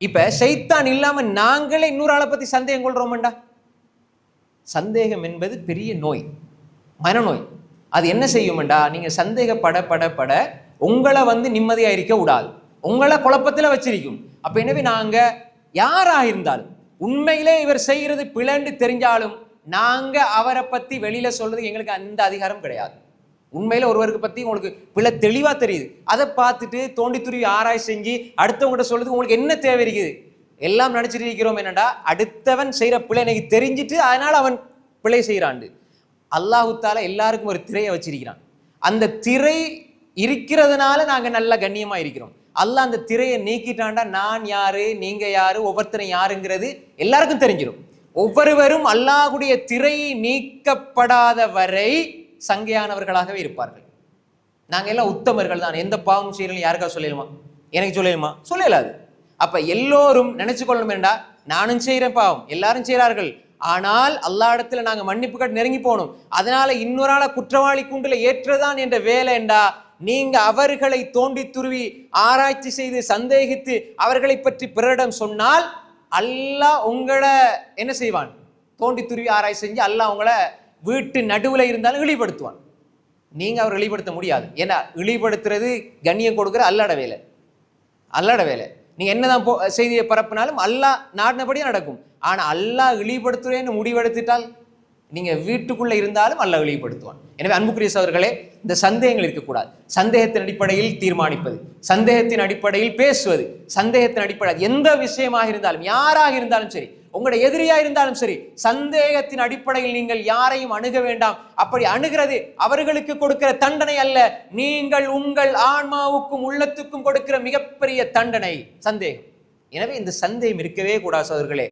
இப்ப சைத்தான் இல்லாம நாங்களே இன்னொரு ஆளை பத்தி சந்தேகம் கொள்றோம்டா சந்தேகம் என்பது பெரிய நோய் மனநோய். அது என்ன செய்யும்டா நீங்க சந்தேகப்பட பட பட உங்களை வந்து நிம்மதியா இருக்க விடாது. உங்களை குழப்பத்துல வச்சிருக்கும். அப்ப எனவே நாங்க யாராக இருந்தாலும் உண்மையிலே இவர் செய்யறது பிளண்டு தெரிஞ்சாலும் நாங்க அவரை பத்தி வெளியில சொல்றது எங்களுக்கு அந்த அதிகாரம் கிடையாது. உண்மையில் ஒருவருக்கு பற்றி உங்களுக்கு பிள்ளை தெளிவாக தெரியுது. அதை பார்த்துட்டு தோண்டி துருவி ஆராய் செஞ்சு அடுத்தவங்ககிட்ட சொல்றதுக்கு உங்களுக்கு என்ன தேவை இருக்குது? எல்லாம் நினச்சிட்டு இருக்கிறோம் என்னடா? அடுத்தவன் செய்கிற பிள்ளை எனக்கு தெரிஞ்சிட்டு அதனால் அவன் பிழை செய்கிறாண்டு அல்லாஹுத்தால எல்லாருக்கும் ஒரு திரையை வச்சிருக்கிறான். அந்த திரை இருக்கிறதுனால நாங்கள் நல்ல கண்ணியமாக இருக்கிறோம். அல்லாஹ் அந்த திரையை நீக்கிட்டாண்டா நான் யாரு நீங்கள் யாரு ஒவ்வொருத்தரும் யாருங்கிறது எல்லாருக்கும் தெரிஞ்சிடும் ஒவ்வொருவரும் அல்லாஹுடைய திரை நீக்கப்படாத வரை சங்கையானவர்களாகவே இருப்பார்கள். நாங்கள் எல்லாம் உத்தமர்கள் தான். எந்த பாவம் செய்யறோம் யாருக்கா சொல்லிடுமா எனக்கு சொல்லிடுமா சொல்லலாது அப்போ எல்லோரும் நினைச்சு கொள்ளணும் வேண்டா நானும் செய்கிறேன் பாவம். எல்லாரும் செய்கிறார்கள் ஆனால் அல்லா இடத்துல நாங்கள் மன்னிப்பு கட்டு நெருங்கி போகணும் அதனால இன்னொரு ஆளை குற்றவாளி குண்டில் ஏற்றதான் என்ற வேலை என்றா நீங்க அவர்களை தோண்டி துருவி ஆராய்ச்சி செய்து சந்தேகித்து அவர்களை பற்றி பிறரிடம் சொன்னால் அல்லாஹ் உங்களை என்ன செய்வான்? தோண்டி துருவி ஆராய்ச்சி செஞ்சு அல்லாஹ் உங்களை வீட்டு நடுவில் இருந்தாலும் இழிப்படுத்துவான். நீங்கள் அவர் இழிப்படுத்த முடியாது. ஏன்னா இழிப்படுத்துறது கண்ணியம் கொடுக்குற அல்லாட வேலை. அல்லாட வேலை. நீங்கள் என்னதான் போ செய்தியை பரப்பினாலும் அல்லாஹ் நாடினபடியே நடக்கும். ஆனால் அல்லாஹ் இழிப்படுத்துறேன்னு முடிவெடுத்துட்டால் நீங்க வீட்டுக்குள்ள இருந்தாலும் அல்ல வெளிப்படுத்துவான். எனவே அன்புக்குரிய சகோதரர்களே இந்த சந்தேகங்கள் இருக்கக்கூடாது. சந்தேகத்தின் அடிப்படையில் தீர்மானிப்பது சந்தேகத்தின் அடிப்படையில் பேசுவது சந்தேகத்தின் அடிப்படையில் எந்த விஷயமாக இருந்தாலும் யாராக இருந்தாலும் சரி உங்களுடைய எதிரியா இருந்தாலும் சரி சந்தேகத்தின் அடிப்படையில் நீங்கள் யாரையும் அணுக வேண்டாம். அப்படி அணுகிறது அவர்களுக்கு கொடுக்கிற தண்டனை அல்ல நீங்கள் உங்கள் ஆன்மாவுக்கும் உள்ளத்துக்கும் கொடுக்கிற மிகப்பெரிய தண்டனை சந்தேகம். எனவே இந்த சந்தேகம் இருக்கவே கூடாது சோதர்களே